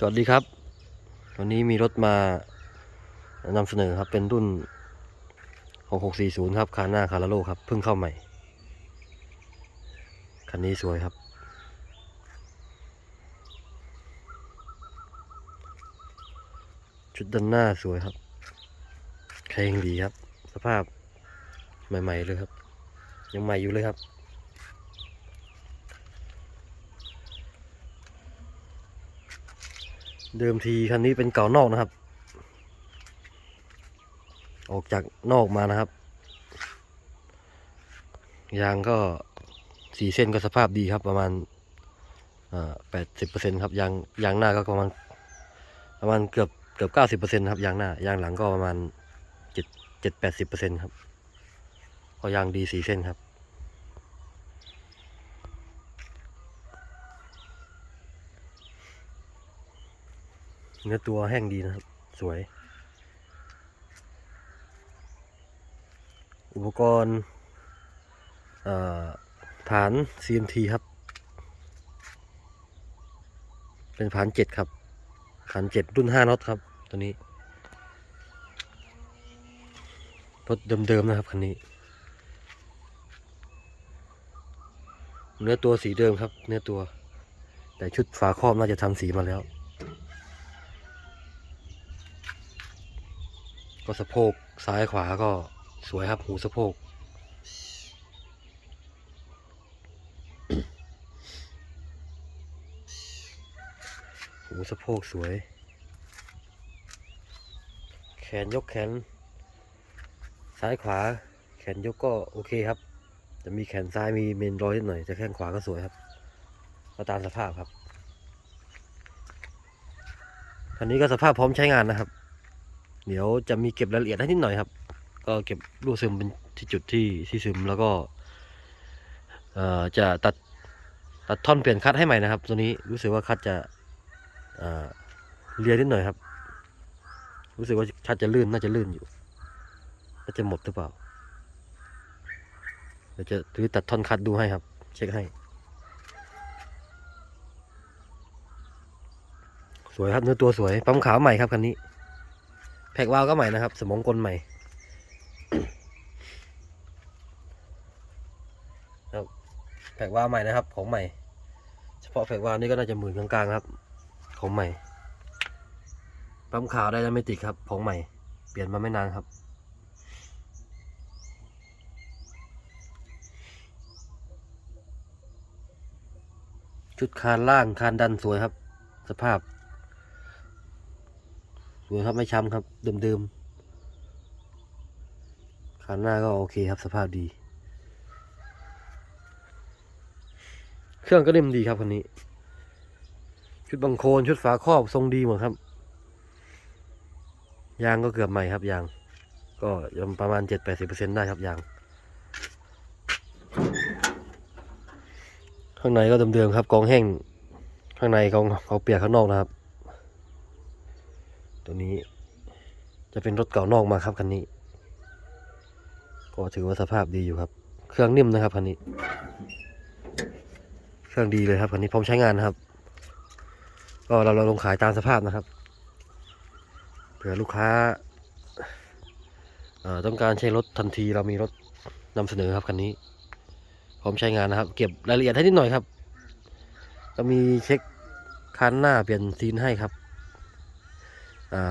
สวัสดีครับ วันนี้มีรถมานำเสนอครับเป็นรุ่น 6640 ครับ คาน่าคาราโลครับ เพิ่งเข้าใหม่ คันนี้สวยครับ ชุดด้านหน้าสวยครับเพลงดีครับ สภาพใหม่ ๆ เลยครับ ยังใหม่อยู่เลยครับ เดิมทีคันนี้เป็นเก่านอกนะครับ ออกจากนอกมานะครับ ยางก็สีเส้นก็สภาพดีครับ ประมาณแปดสิบเปอร์เซ็นครับยางยางหน้าก็ประมาณประมาณเกือบเกือบเก้าสิบเปอร์เซ็นครับยางหน้ายางหลังก็ประมาณเจ็ดเจ็ดแปดสิบเปอร์เซ็นครับก็ยางดีสีเส้นครับ เนื้อตัวแห้งดีนะครับ สวย อุปกรณ์ฐาน CMT ครับ เป็นฐานเจ็ดครับฐานเจ็ดรุ่นห้าน็อตครับ ตัวนี้รถเดิมๆนะครับคันนี้ เนื้อตัวสีเดิมครับ เนื้อตัว แต่ชุดฝาครอบน่าจะทำสีมาแล้ว ก็สะโพกซ้ายขวาก็สวยครับหูสะโพก หูสะโพกสวย แขนยกแขน ซ้ายขวา แขนยกก็โอเคครับ จะมีแขนซ้ายมีเมนรอยนิดหน่อยแต่แขนขวาก็สวยครับ ก็ตามสภาพครับคันนี้ก็สภาพพร้อมใช้งานนะครับ เดี๋ยวจะมีเก็บรายละเอียดให้นิดหน่อยครับ ก็เก็บรูซึมเป็นที่จุดที่ที่ซึมแล้วก็เอ่อจะตัดตัดท่อนเปลี่ยนคัดให้ใหม่นะครับ ตัวนี้รู้สึกว่าคัดจะเอ่อเลียนิดหน่อยครับ รู้สึกว่าคัดจะลื่นน่าจะลื่นอยู่น่าจะหมดหรือเปล่าเดี๋ยวจะถือตัดท่อนคัดดูให้ครับ เช็คให้ สวยครับเนื้อตัวสวยปั๊มขาวใหม่ครับคันนี้ แพกวาล์วก็ใหม่นะครับ สมองกลใหม่ครับแพกวาล์วใหม่นะครับ ของใหม่ เฉพาะแพกวาล์วนี่ก็น่าจะหมื่นกลางๆครับ ของใหม่ปั๊มขาวไดนามิติกครับ ของใหม่ เปลี่ยนมาไม่นานครับชุดคานล่างคานดันสวยครับ สภาพ สวยครับไม่ช้ำครับเดิมๆคันหน้าก็โอเคครับสภาพดี เครื่องก็นิ่มดีครับคันนี้ ชุดบังโคลนชุดฝาครอบทรงดีหมดครับ ยางก็เกือบใหม่ครับยาง ก็ยังประมาณเจ็ดแปดสิบเปอร์เซ็นได้ครับยางข้างในก็เดิมๆครับกองแห้ง ข้างในกองเขาเปียกข้างนอกนะครับ ตัวนี้จะเป็นรถเก่านอกมาครับคันนี้ ก็ถือว่าสภาพดีอยู่ครับ เครื่องนิ่มนะครับคันนี้ เครื่องดีเลยครับคันนี้พร้อมใช้งานนะครับ ก็เราเราลงขายตามสภาพนะครับเผื่อลูกค้าต้องการใช้รถทันทีเรามีรถนำเสนอครับคันนี้ พร้อมใช้งานนะครับ เก็บรายละเอียดให้นิดหน่อยครับ ก็มีเช็คคันหน้าเปลี่ยนซีนให้ครับ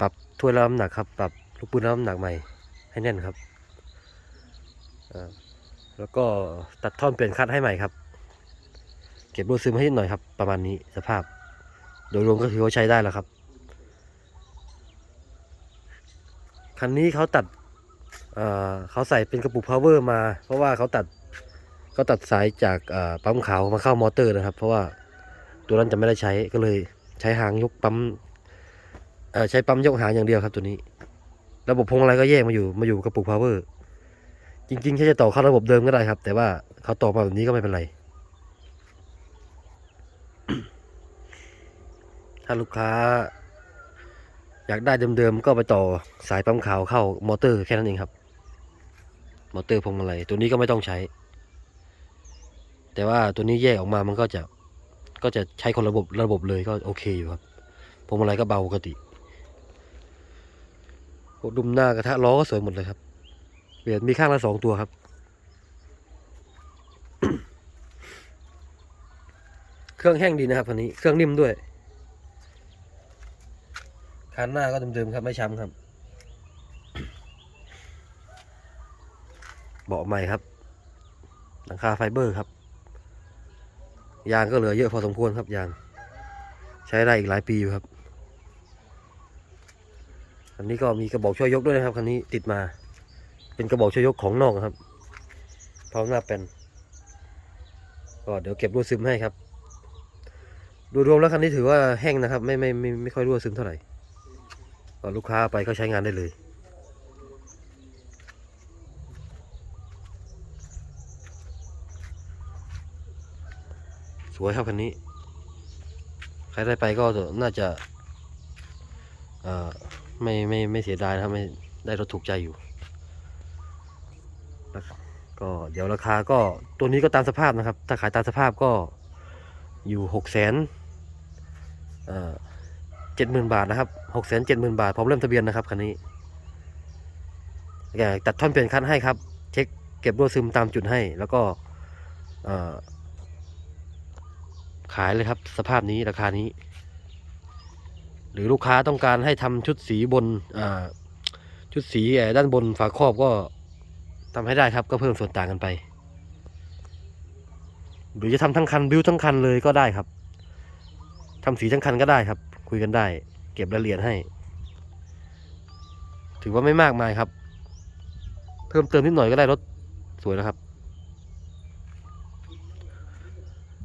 ปรับถ้วยรับน้ำหนักครับ ปรับลูกปืนรับน้ำหนักใหม่ให้แน่นครับ แล้วก็ตัดท่อนเปลี่ยนคัดให้ใหม่ครับ เก็บรูซึมให้นิดหน่อยครับ ประมาณนี้สภาพ โดยรวมก็ถือว่าใช้ได้แล้วครับ คันนี้เขาตัดเเขาใส่เป็นกระปุกพาวเวอร์มา เพราะว่าเขาตัดเขาตัดสายจากปั๊มขาวมาเข้ามอเตอร์นะครับ เพราะว่าตัวนั้นจะไม่ได้ใช้ก็เลยใช้หางยกปั๊ม ใช้ปั๊มยกหางอย่างเดียวครับตัวนี้ ระบบพวงอะไรก็แยกมาอยู่มาอยู่กระปุกพาวเวอร์จริงๆแค่จะต่อเข้าระบบเดิมก็ได้ครับ แต่ว่าเขาต่อมาแบบนี้ก็ไม่เป็นไร ถ้าลูกค้า อยากได้เดิมๆก็ไปต่อสายปั๊มขาวเข้ามอเตอร์แค่นั้นเองครับ มอเตอร์พวงมาลัยตัวนี้ก็ไม่ต้องใช้ แต่ว่าตัวนี้แยกออกมามันก็จะก็จะใช้คนระบบระบบเลยก็โอเคอยู่ครับพวงมาลัยก็เบาปกติ ดุมหน้ากระทะล้อก็สวยหมดเลยครับเปลี่ยนมีข้างละสองตัวครับ เครื่องแห้งดีนะครับคันนี้เครื่องนิ่มด้วยคันหน้าก็เดิมๆครับไม่ช้ำครับ เบาะใหม่ครับ หลังคาไฟเบอร์ครับ ยางก็เหลือเยอะพอสมควรครับยาง ใช้ได้อีกหลายปีอยู่ครับ อันนี้ก็มีกระบอกช่วยยกด้วยนะครับคันนี้ติดมา เป็นกระบอกช่วยยกของนอกครับ พร้อมหน้าเป็นก็เดี๋ยวเก็บรั่วซึมให้ครับดูรวมแล้วคันนี้ถือว่าแห้งนะครับ ไม่ไม่ไม่ไม่ค่อยรั่วซึมเท่าไหร่ก็ลูกค้าไปก็ใช้งานได้เลยสวยครับคันนี้ ใครได้ไปก็น่าจะอ่อ ไม่ไม่ไม่เสียดายนะครับไม่ได้รถถูกใจอยู่นะครับก็เดี๋ยวราคาก็ตัวนี้ก็ตามสภาพนะครับ ถ้าขายตามสภาพก็อยู่หกแสนเจ็ดหมื่นบาทนะครับหกแสนเจ็ดหมื่นบาทพร้อมเริ่มทะเบียนนะครับคันนี้อยากตัดท่อนเปลี่ยนคันให้ครับ เช็คเก็บรั่วซึมตามจุดให้ แล้วก็ขายเลยครับ สภาพนี้ราคานี้ หรือลูกค้าต้องการให้ทำชุดสีบนชุดสีเอ่อด้านบนฝาครอบก็ทำให้ได้ครับก็เพิ่มส่วนต่างกันไป หรือจะทำทั้งคันบิวทั้งคันเลยก็ได้ครับทำสีทั้งคันก็ได้ครับ คุยกันได้ เก็บรายละเอียดให้ ถือว่าไม่มากมายครับ เพิ่มเติมนิดหน่อยก็ได้รถสวยแล้วครับ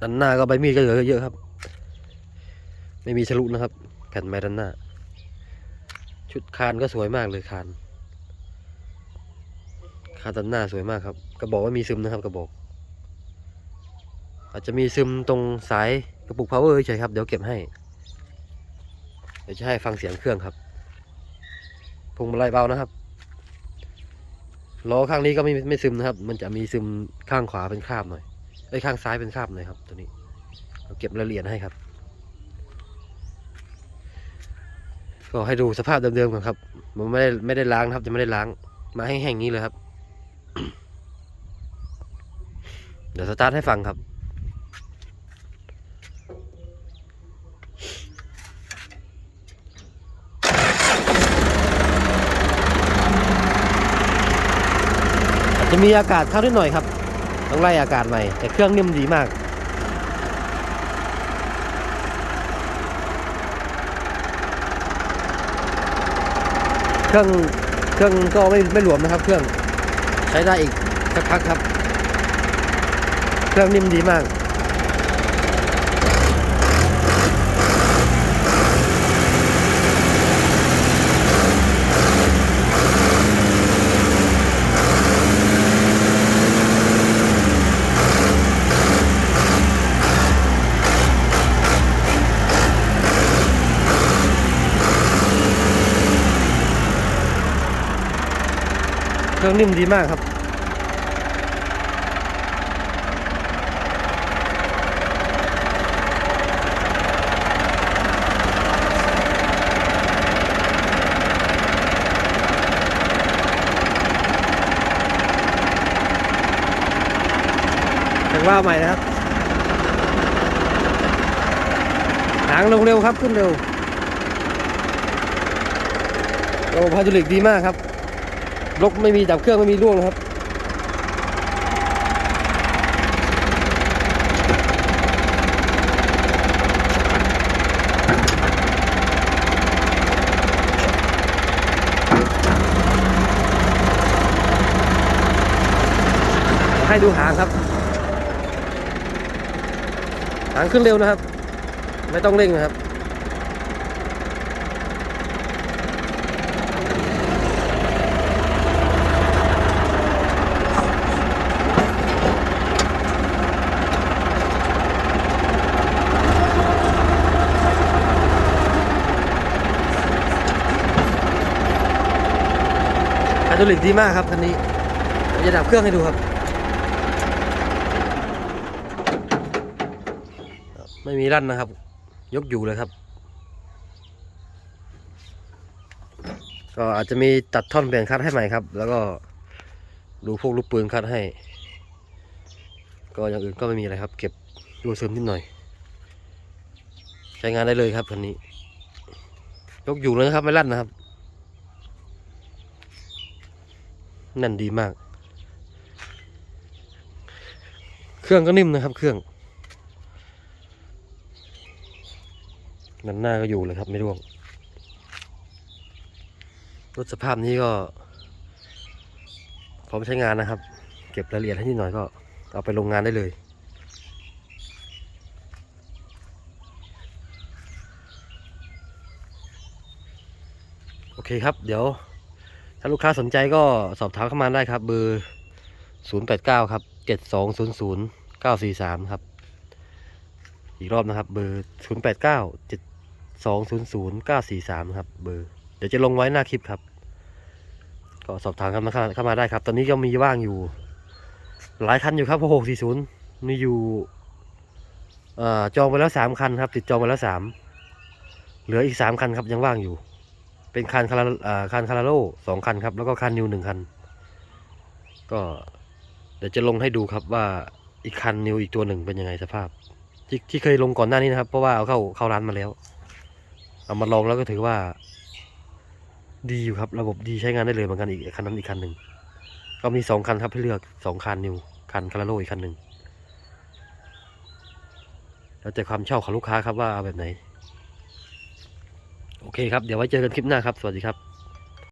ด้านหน้าก็ใบมีดก็เหลือเยอะครับ ไม่มีฉลุนะครับ ผ่นไม้ด้านหน้า ชุดคานก็สวยมากเลยคาน คานด้านหน้าสวยมากครับ กระบอกว่ามีซึมนะครับกระบอก อาจจะมีซึมตรงสายกระปุก power เฉยครับ เดี๋ยวเก็บให้ เดี๋ยวจะให้ฟังเสียงเครื่องครับพวงมาลัยเบานะครับล้อข้างนี้ก็ไม่ไม่ซึมนะครับ มันจะมีซึมข้างขวาเป็นคราบหน่อยไอ้ยข้างซ้ายเป็นคราบหน่อยครับ ตัวนี้เราเก็บรายละเอียดให้ครับ ก็ให้ดูสภาพเดิมๆก่อนครับมันไม่ได้ไม่ได้ล้างครับจะไม่ได้ล้าง มาแห้งๆนี้เลยครับ เดี๋ยวสตาร์ทให้ฟังครับจจะมีอากาศเข้านิดหน่อยครับ ต้องไล่อากาศใหม่ แต่เครื่องนิ่มดีมาก รื่อง เครื่องก็ไม่ไม่หลวมนะครับ เครื่องใช้ได้อีกสักพักครับ เครื่องนิ่มดีมาก เครื่องนิ่มดีมากครับ แต่ว่าใหม่นะครับ หางลงเร็วครับ ขึ้นเร็ว โอ้พาจูลิกดีมากครับ ลกไม่มีดับเครื่องไม่มีร่วงนะครับ ให้ดูหางครับ หางขึ้นเร็วนะครับ ไม่ต้องเร่งนะครับ ดรอลิกดีมากครับคันนี้จะดับเครื่องให้ดูครับ ไม่มีรั่นนะครับ ยกอยู่เลยครับ ก็อาจจะมีตัดท่อนเปลี่ยนคัดให้ใหม่ครับ แล้วก็ดูพวกลูกปืนคัดให้ ก็อย่างอื่นก็ไม่มีอะไรครับ เก็บดูซึมนิดหน่อย ใช้งานได้เลยครับคันนี้ ยกอยู่เลยนะครับไม่ลั่นนะครับ แนั่นดีมาก เครื่องก็นิ่มนะครับ เครื่องนันหน้าก็อยู่เลยครับ ไม่ร่วงรถสภาพนี้ก็พร้อมใช้งานนะครับ เก็บรายละเอียดให้นิดหน่อยก็เอาไปโรงงานได้เลยโอเคครับ เดี๋ยว ถ้าลูกค้าสนใจก็สอบถามเข้ามาได้ครับ เบอร์ 089 ครับ 7200 943 ครับ อีกรอบนะครับ เบอร์ 089 7200 943 ครับ เบอร์ เดี๋ยวจะลงไว้หน้าคลิปครับ ก็สอบถามเข้ามาเข้ามาได้ครับ ตอนนี้ก็มีว่างอยู่ หลายคันอยู่ครับ640 มีอยู่จองไปแล้วสามคันครับ ติดจองไปแล้วสามเหลืออีกสามคันครับยังว่างอยู่ เป็นคันคาราอ่าคันคาราโลสองคันครับ แล้วก็คันนิวหนึ่งคัน ก็เดี๋ยวจะลงให้ดูครับว่าอีกคันนิวอีกตัวหนึ่งเป็นยังไงสภาพ ที่ที่เคยลงก่อนหน้านี้นะครับ เพราะว่าเอาเข้าเข้าร้านมาแล้ว เอามาลองแล้วก็ถือว่า ดีอยู่ครับ ระบบดีใช้งานได้เลยเหมือนกันอีกคันนั้นอีกคันหนึ่งก็มีสองคันครับให้เลือกสองคันนิวคันคาราโลอีกคันหนึ่งแล้วแต่ความชอบของลูกค้าครับว่าเอาแบบไหน โอเคครับ เดี๋ยวไว้เจอกันคลิปหน้าครับ สวัสดีครับ